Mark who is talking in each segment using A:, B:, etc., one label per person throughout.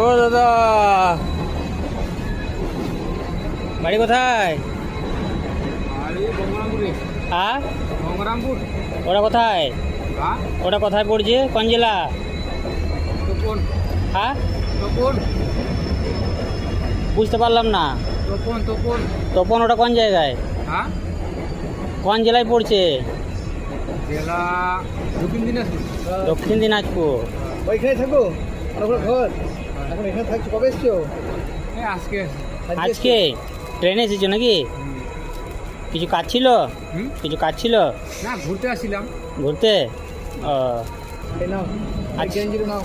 A: ও দাদা। বাড়ি কোথায়? হ্যাঁ? ওটা কোথায়?
B: হ্যাঁ?
A: ওটা কোথায় পড়ছে? কোন জেলা? হ্যাঁ? বুঝতে পারলাম না।
B: তপন
A: ওটা কোন জায়গায়?
B: হ্যাঁ?
A: কোন জেলায় পড়ছে?
B: জেলা দক্ষিণ দিনাজপুর।
A: দক্ষিণ দিনাজপুর।
C: ওইখানে থাকো ঘর? এখন এখানে থাকছো? কবে এসছো?
B: হ্যাঁ আজকে
A: আজকে ট্রেনে এসেছ নাকি? কিছু কাজ ছিল?
B: হুম?
A: কিছু কাজ ছিল?
B: না ঘুরতে আসছিলাম।
A: ঘুরতে? ও।
C: নাও
A: আচ্ছা।
C: গেঞ্জিটা নাও।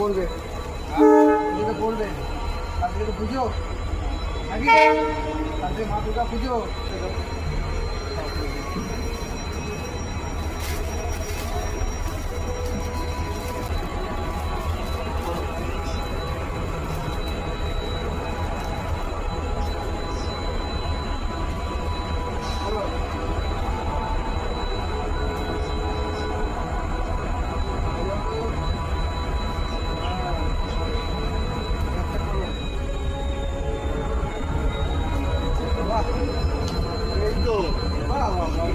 C: পড়বে পুজোতে পড়বে আজকে তো পুজো। নাকি আজকে মা দুর্গা পুজো।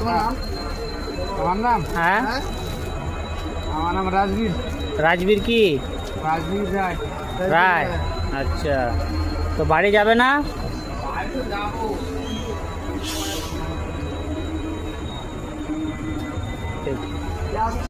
C: তোমার নাম
B: আমার নাম
A: হ্যাঁ
C: হ্যাঁ
B: আমার নাম রাজবীর
A: রাজবীর কি
B: রাজবীর রায়
A: রায় আচ্ছা তো বাড়ি যাবে না
B: যাব
A: ঠিক।
C: Last